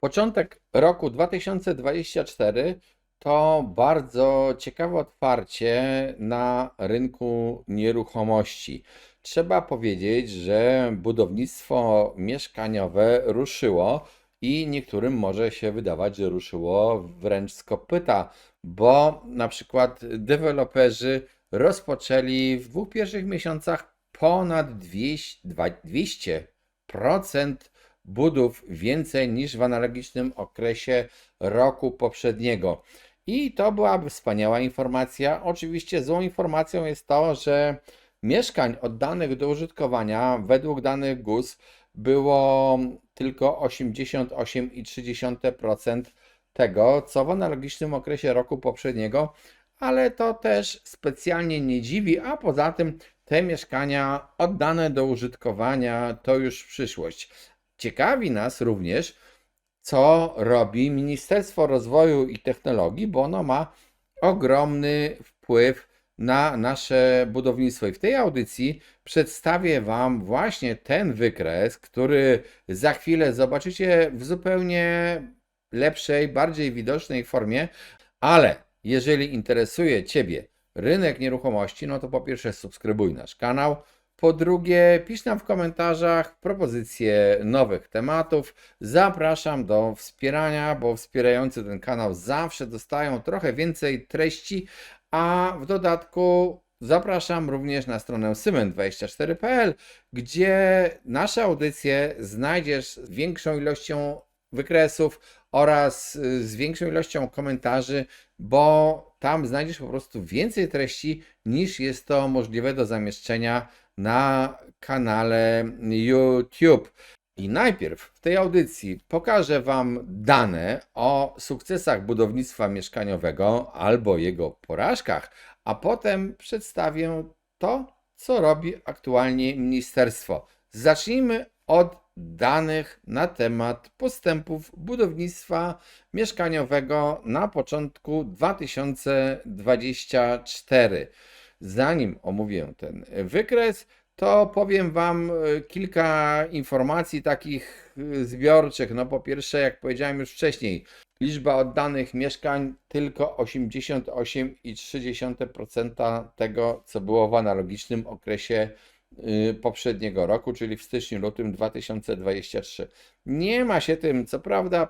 Początek roku 2024 to bardzo ciekawe otwarcie na rynku nieruchomości. Trzeba powiedzieć, że budownictwo mieszkaniowe ruszyło i niektórym może się wydawać, że ruszyło wręcz z kopyta, bo na przykład deweloperzy rozpoczęli w dwóch pierwszych miesiącach ponad 200, 200% budów więcej niż w analogicznym okresie roku poprzedniego. I to byłaby wspaniała informacja. Oczywiście złą informacją jest to, że mieszkań oddanych do użytkowania według danych GUS było tylko 88,3% tego, co w analogicznym okresie roku poprzedniego, ale to też specjalnie nie dziwi, a poza tym te mieszkania oddane do użytkowania to już przyszłość. Ciekawi nas również, co robi Ministerstwo Rozwoju i Technologii, bo ono ma ogromny wpływ na nasze budownictwo. I w tej audycji przedstawię Wam właśnie ten wykres, który za chwilę zobaczycie w zupełnie lepszej, bardziej widocznej formie, ale jeżeli interesuje Ciebie rynek nieruchomości, no to po pierwsze subskrybuj nasz kanał, po drugie, pisz nam w komentarzach propozycje nowych tematów. Zapraszam do wspierania, bo wspierający ten kanał zawsze dostają trochę więcej treści, a w dodatku zapraszam również na stronę symen24.pl, gdzie nasze audycje znajdziesz z większą ilością wykresów oraz y, z większą ilością komentarzy, bo tam znajdziesz po prostu więcej treści niż jest to możliwe do zamieszczenia na kanale YouTube. I najpierw w tej audycji pokażę Wam dane o sukcesach budownictwa mieszkaniowego albo jego porażkach, a potem przedstawię to, co robi aktualnie ministerstwo. Zacznijmy od danych na temat postępów budownictwa mieszkaniowego na początku 2024. Zanim omówię ten wykres, to powiem Wam e, kilka informacji takich e, zbiorczych. No po pierwsze, jak powiedziałem już wcześniej, liczba oddanych mieszkań tylko 88,3% tego, co było w analogicznym okresie e, poprzedniego roku, czyli w styczniu-lutym 2023. Nie ma się tym, co prawda,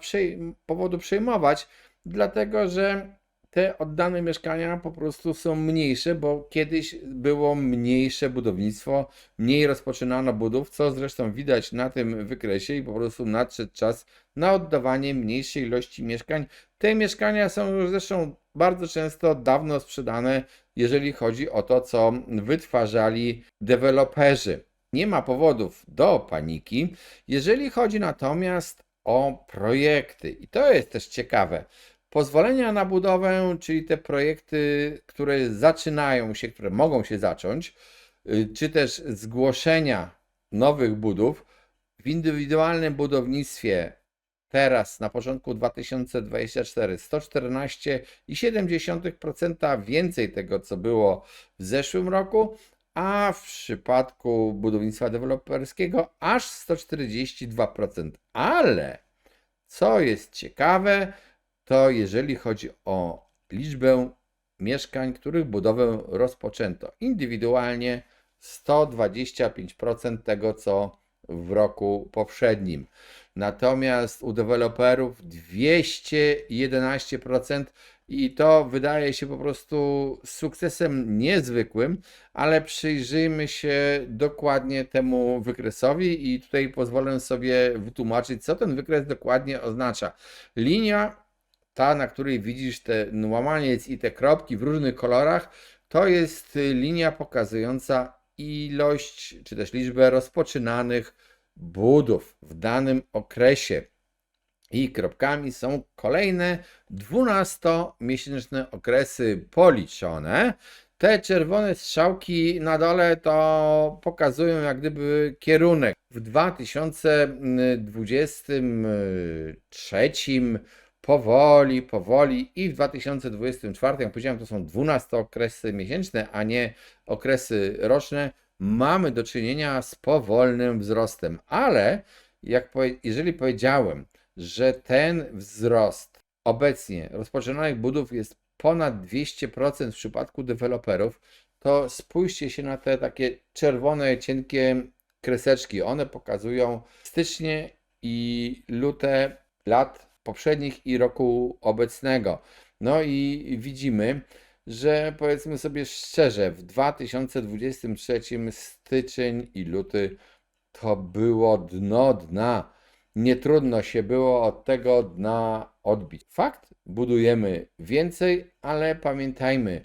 powodu przejmować, dlatego że te oddane mieszkania po prostu są mniejsze, bo kiedyś było mniejsze budownictwo, mniej rozpoczynano budów, co zresztą widać na tym wykresie i po prostu nadszedł czas na oddawanie mniejszej ilości mieszkań. Te mieszkania są już zresztą bardzo często dawno sprzedane, jeżeli chodzi o to, co wytwarzali deweloperzy. Nie ma powodów do paniki, jeżeli chodzi natomiast o projekty. I to jest też ciekawe. Pozwolenia na budowę, czyli te projekty, które zaczynają się, które mogą się zacząć, y, czy też zgłoszenia nowych budów w indywidualnym budownictwie teraz na początku 2024 114,7% więcej tego, co było w zeszłym roku, a w przypadku budownictwa deweloperskiego aż 142%. Ale co jest ciekawe, to jeżeli chodzi o liczbę mieszkań, których budowę rozpoczęto indywidualnie 125% tego, co w roku poprzednim. Natomiast u deweloperów 211% i to wydaje się po prostu sukcesem niezwykłym, ale przyjrzyjmy się dokładnie temu wykresowi i tutaj pozwolę sobie wytłumaczyć, co ten wykres dokładnie oznacza. Linia ta, na której widzisz ten łamaniec i te kropki w różnych kolorach, to jest linia pokazująca ilość, czy też liczbę rozpoczynanych budów w danym okresie. I kropkami są kolejne 12-miesięczne okresy policzone. Te czerwone strzałki na dole to pokazują jak gdyby kierunek. W 2023 powoli, powoli i w 2024, jak powiedziałem, to są 12 okresy miesięczne, a nie okresy roczne, mamy do czynienia z powolnym wzrostem. Ale jak, jeżeli powiedziałem, że ten wzrost obecnie rozpoczynanych budów jest ponad 200% w przypadku deweloperów, to spójrzcie się na te takie czerwone, cienkie kreseczki. One pokazują stycznie i lute lat poprzednich i roku obecnego. No i widzimy, że powiedzmy sobie szczerze, w 2023 styczeń i luty to było dno dna. Nie trudno się było od tego dna odbić. Fakt, budujemy więcej, ale pamiętajmy,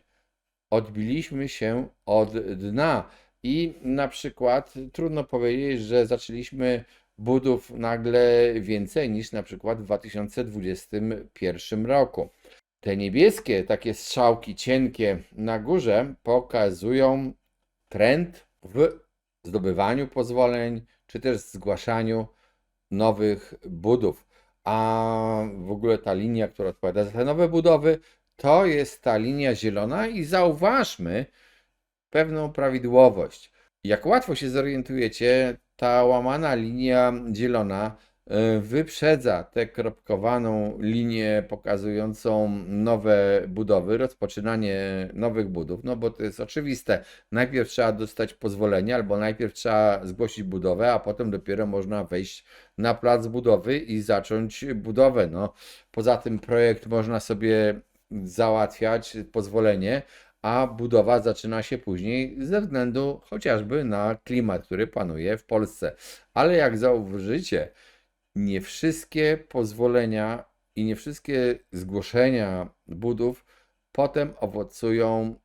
odbiliśmy się od dna. I na przykład trudno powiedzieć, że zaczęliśmy budów nagle więcej niż na przykład w 2021 roku. Te niebieskie, takie strzałki cienkie na górze pokazują trend w zdobywaniu pozwoleń, czy też zgłaszaniu nowych budów. A w ogóle ta linia, która odpowiada za te nowe budowy, to jest ta linia zielona i zauważmy pewną prawidłowość. Jak łatwo się zorientujecie, ta łamana linia zielona y, wyprzedza tę kropkowaną linię pokazującą nowe budowy, rozpoczynanie nowych budów, no bo to jest oczywiste. Najpierw trzeba dostać pozwolenie, albo najpierw trzeba zgłosić budowę, a potem dopiero można wejść na plac budowy i zacząć budowę. No, poza tym projekt można sobie załatwiać, pozwolenie, a budowa zaczyna się później ze względu chociażby na klimat, który panuje w Polsce. Ale jak zauważycie, nie wszystkie pozwolenia i nie wszystkie zgłoszenia budów potem owocują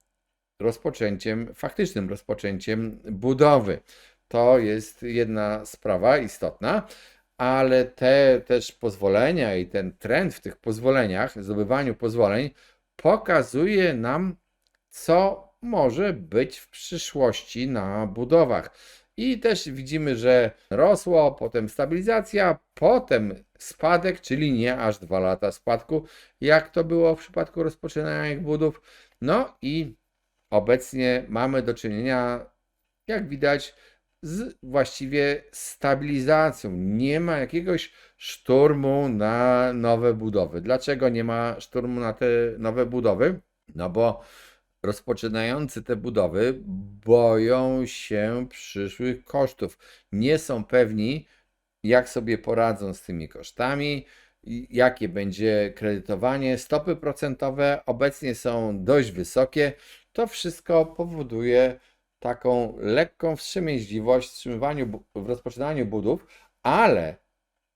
rozpoczęciem, faktycznym rozpoczęciem budowy. To jest jedna sprawa istotna, ale te też pozwolenia i ten trend w tych pozwoleniach, zdobywaniu pozwoleń, pokazuje nam co może być w przyszłości na budowach. I też widzimy, że rosło, potem stabilizacja, potem spadek, czyli nie aż dwa lata spadku, jak to było w przypadku rozpoczynania budów. No i obecnie mamy do czynienia, jak widać, z właściwie stabilizacją. Nie ma jakiegoś szturmu na nowe budowy. Dlaczego nie ma szturmu na te nowe budowy? No bo rozpoczynający te budowy boją się przyszłych kosztów. Nie są pewni, jak sobie poradzą z tymi kosztami, jakie będzie kredytowanie. Stopy procentowe obecnie są dość wysokie. To wszystko powoduje taką lekką wstrzemięźliwość w w rozpoczynaniu budów, ale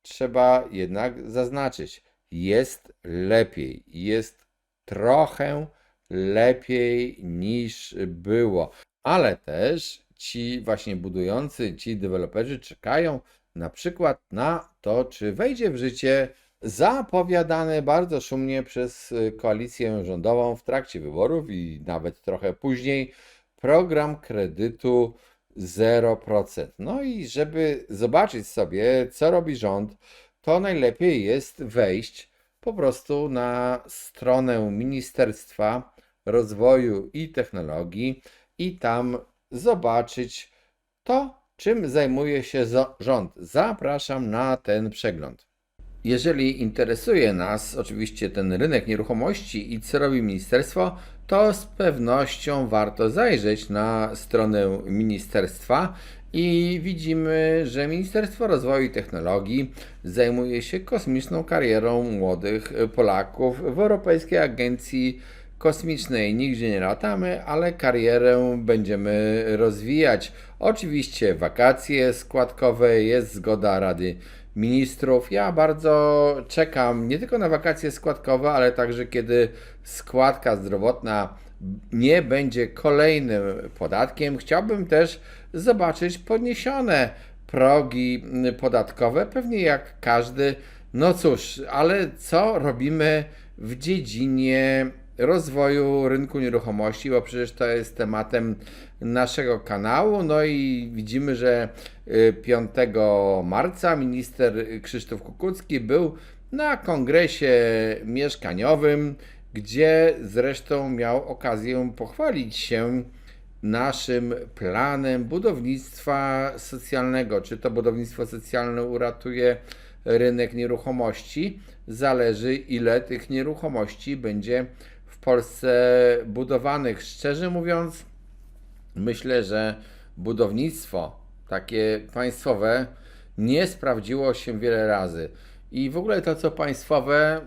trzeba jednak zaznaczyć, jest lepiej, jest trochę lepiej niż było. Ale też ci właśnie budujący, ci deweloperzy czekają na przykład na to, czy wejdzie w życie zapowiadany bardzo szumnie przez koalicję rządową w trakcie wyborów i nawet trochę później program kredytu 0%. No i żeby zobaczyć sobie, co robi rząd, to najlepiej jest wejść po prostu na stronę Ministerstwa Rozwoju i Technologii i tam zobaczyć to, czym zajmuje się rząd. Zapraszam na ten przegląd. Jeżeli interesuje nas oczywiście ten rynek nieruchomości i co robi ministerstwo, to z pewnością warto zajrzeć na stronę ministerstwa i widzimy, że Ministerstwo Rozwoju i Technologii zajmuje się kosmiczną karierą młodych Polaków w Europejskiej Agencji Kosmicznej. Nigdzie nie latamy, ale karierę będziemy rozwijać. Oczywiście wakacje składkowe, jest zgoda Rady Ministrów. Ja bardzo czekam nie tylko na wakacje składkowe, ale także kiedy składka zdrowotna nie będzie kolejnym podatkiem. Chciałbym też zobaczyć podniesione progi podatkowe, pewnie jak każdy. No cóż, ale co robimy w dziedzinie rozwoju rynku nieruchomości, bo przecież to jest tematem naszego kanału. No i widzimy, że 5 y, marca minister Krzysztof Kukucki był na kongresie mieszkaniowym, gdzie zresztą miał okazję pochwalić się naszym planem budownictwa socjalnego. Czy to budownictwo socjalne uratuje rynek nieruchomości. Zależy, ile tych nieruchomości będzie Polsce budowanych. Szczerze mówiąc, myślę, że budownictwo takie państwowe nie sprawdziło się wiele razy. I w ogóle to, co państwowe,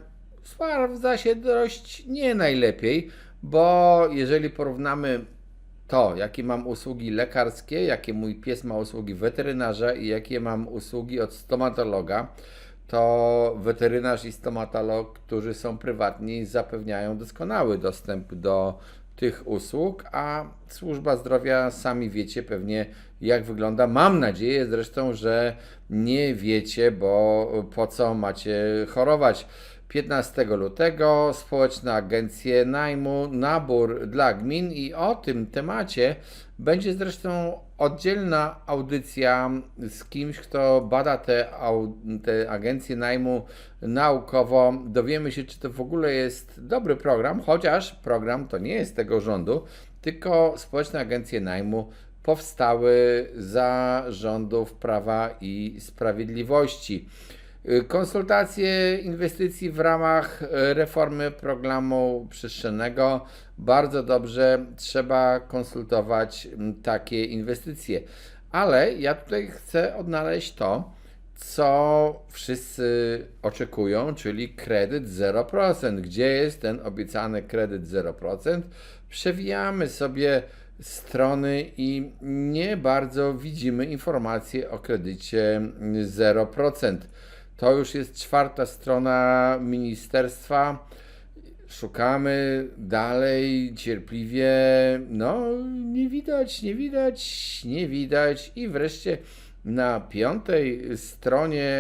sprawdza się dość nie najlepiej, bo jeżeli porównamy to, jakie mam usługi lekarskie, jakie mój pies ma usługi weterynarza i jakie mam usługi od stomatologa, to weterynarz i stomatolog, którzy są prywatni, zapewniają doskonały dostęp do tych usług, a służba zdrowia sami wiecie pewnie jak wygląda. Mam nadzieję zresztą, że nie wiecie, bo po co macie chorować. 15 lutego społeczne agencje najmu, nabór dla gmin i o tym temacie będzie zresztą oddzielna audycja z kimś, kto bada te, te agencje najmu naukowo. Dowiemy się, czy to w ogóle jest dobry program, chociaż program to nie jest tego rządu, tylko społeczne agencje najmu powstały za rządów Prawa i Sprawiedliwości. Konsultacje inwestycji w ramach reformy programu przestrzennego. Bardzo dobrze trzeba konsultować takie inwestycje. Ale ja tutaj chcę odnaleźć to, co wszyscy oczekują, czyli kredyt 0%. Gdzie jest ten obiecany kredyt 0%? Przewijamy sobie strony i nie bardzo widzimy informacji o kredycie 0%. To już jest czwarta strona ministerstwa. Szukamy dalej cierpliwie. No, nie widać, nie widać, nie widać. I wreszcie na piątej stronie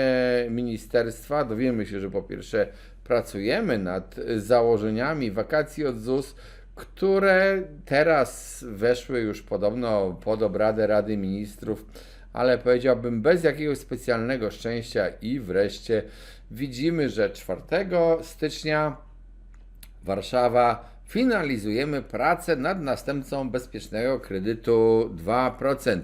ministerstwa dowiemy się, że po pierwsze pracujemy nad założeniami wakacji od ZUS, które teraz weszły już podobno pod obradę Rady Ministrów ale powiedziałbym bez jakiegoś specjalnego szczęścia i wreszcie widzimy, że 4 stycznia Warszawa finalizujemy pracę nad następcą bezpiecznego kredytu 2%.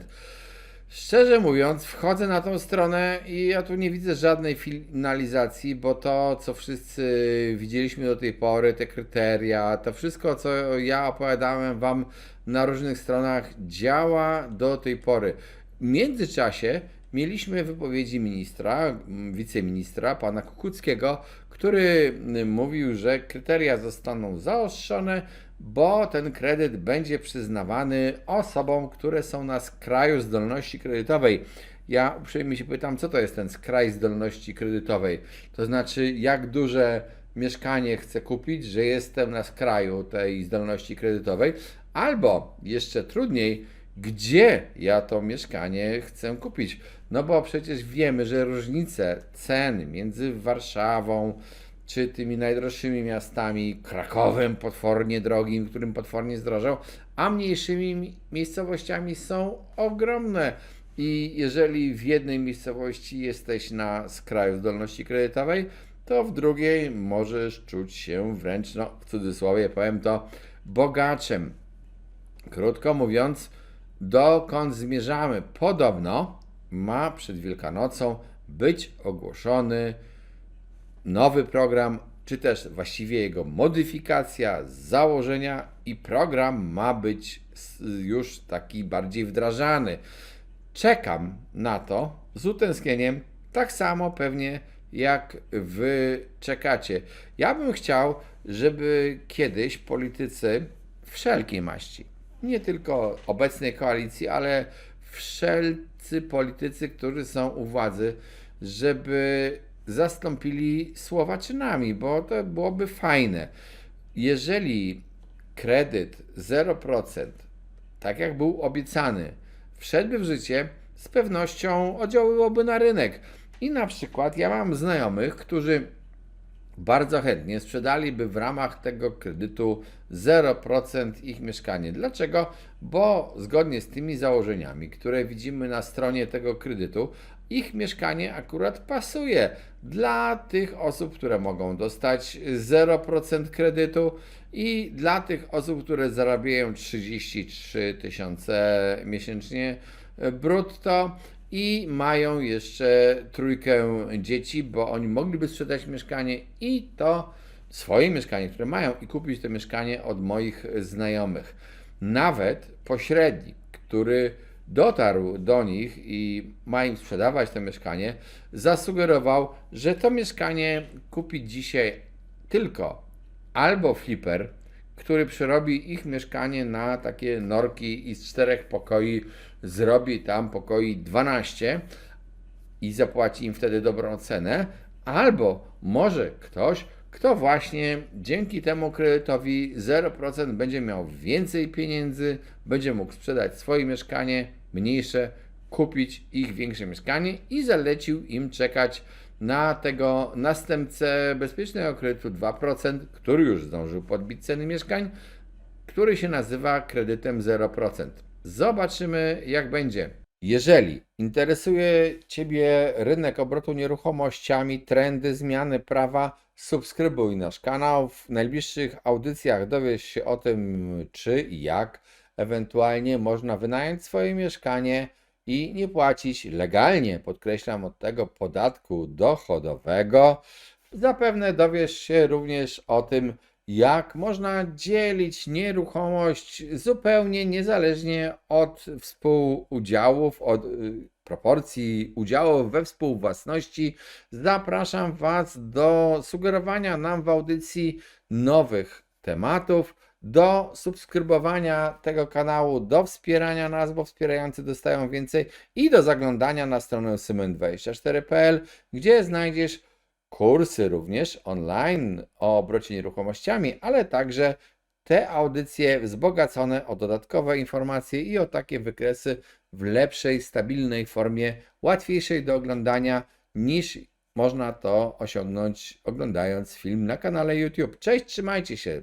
Szczerze mówiąc, wchodzę na tą stronę i ja tu nie widzę żadnej finalizacji, bo to, co wszyscy widzieliśmy do tej pory, te kryteria, to wszystko, co ja opowiadałem Wam na różnych stronach, działa do tej pory. W międzyczasie mieliśmy wypowiedzi ministra, wiceministra, pana Kukuckiego, który mówił, że kryteria zostaną zaostrzone, bo ten kredyt będzie przyznawany osobom, które są na skraju zdolności kredytowej. Ja uprzejmie się pytam, co to jest ten skraj zdolności kredytowej? To znaczy, jak duże mieszkanie chcę kupić, że jestem na skraju tej zdolności kredytowej, albo jeszcze trudniej, gdzie ja to mieszkanie chcę kupić. No bo przecież wiemy, że różnice cen między Warszawą czy tymi najdroższymi miastami, Krakowem potwornie drogim, którym potwornie zdrożał, a mniejszymi miejscowościami są ogromne. I jeżeli w jednej miejscowości jesteś na skraju zdolności kredytowej, to w drugiej możesz czuć się wręcz, no w cudzysłowie powiem to, bogaczem. Krótko mówiąc, dokąd zmierzamy. Podobno ma przed Wielkanocą być ogłoszony nowy program, czy też właściwie jego modyfikacja, założenia i program ma być już taki bardziej wdrażany. Czekam na to z utęsknieniem, tak samo pewnie jak wy czekacie. Ja bym chciał, żeby kiedyś politycy wszelkiej maści nie tylko obecnej koalicji, ale wszelcy politycy, którzy są u władzy, żeby zastąpili słowa czynami, bo to byłoby fajne. Jeżeli kredyt 0%, tak jak był obiecany, wszedłby w życie, z pewnością oddziaływałoby na rynek. I na przykład ja mam znajomych, którzy bardzo chętnie sprzedaliby w ramach tego kredytu 0% ich mieszkanie. Dlaczego? Bo zgodnie z tymi założeniami, które widzimy na stronie tego kredytu, ich mieszkanie akurat pasuje dla tych osób, które mogą dostać 0% kredytu i dla tych osób, które zarabiają 33 tysiące miesięcznie brutto i mają jeszcze trójkę dzieci, bo oni mogliby sprzedać mieszkanie i to swoje mieszkanie, które mają i kupić to mieszkanie od moich znajomych. Nawet pośrednik, który dotarł do nich i ma im sprzedawać to mieszkanie, zasugerował, że to mieszkanie kupi dzisiaj tylko albo fliper, który przerobi ich mieszkanie na takie norki i z czterech pokoi zrobi tam pokoi 12 i zapłaci im wtedy dobrą cenę, albo może ktoś, kto właśnie dzięki temu kredytowi 0% będzie miał więcej pieniędzy, będzie mógł sprzedać swoje mieszkanie mniejsze, kupić ich większe mieszkanie i zalecił im czekać na tego następcę bezpiecznego kredytu 2%, który już zdążył podbić ceny mieszkań, który się nazywa kredytem 0%. Zobaczymy, jak będzie. Jeżeli interesuje Ciebie rynek obrotu nieruchomościami, trendy, zmiany prawa, subskrybuj nasz kanał. W najbliższych audycjach dowiesz się o tym, czy i jak ewentualnie można wynająć swoje mieszkanie i nie płacić legalnie, podkreślam, od tego podatku dochodowego. Zapewne dowiesz się również o tym, jak można dzielić nieruchomość zupełnie niezależnie od współudziałów, od y, proporcji udziałów we współwłasności. Zapraszam Was do sugerowania nam w audycji nowych tematów, do subskrybowania tego kanału, do wspierania nas, bo wspierający dostają więcej i do zaglądania na stronę symen24.pl, gdzie znajdziesz kursy również online o obrocie nieruchomościami, ale także te audycje wzbogacone o dodatkowe informacje i o takie wykresy w lepszej, stabilnej formie, łatwiejszej do oglądania niż można to osiągnąć oglądając film na kanale YouTube. Cześć, trzymajcie się.